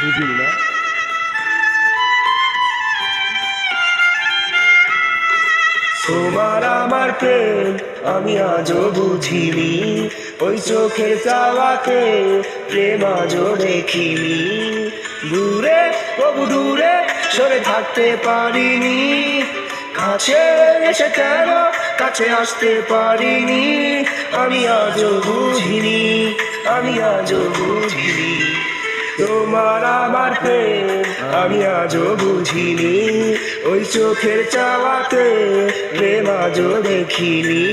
বুঝি তোমার আমার প্রেম আমি আজও বুঝিনি। ওই চোখে চাওয়াকে প্রেম আজও দেখিনি। দূরে, বহু দূরে সরে থাকতে পারিনি। কাছে এসে কেন কাছে আসতে পারিনি? আমি আজও বুঝিনি, আমি আজও বুঝিনি। তোমার আমার আমি আজও বুঝিনি। ওই চোখের চাওয়াতে প্রেম আজও দেখিনি।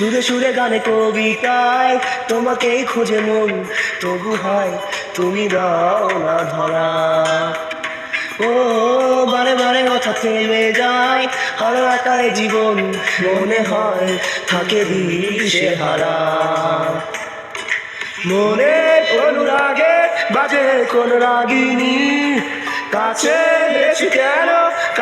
সুরে সুরে গানে কবিতায় তোমাকেই খোঁজে মন, তবু হয় তুমি দাও না ধরা। ও, বারে বারে কথা থেমে যায়, হারা আকারে জীবন, মনে হয় থাকে দিশে হারা। মনে অনুরাগে বাজে কোন রাগিনী, কাছে কেন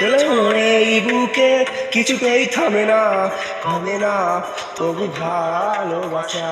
এই বুকে কিছুতেই থামে না কমে না তবু ভালোবাসা।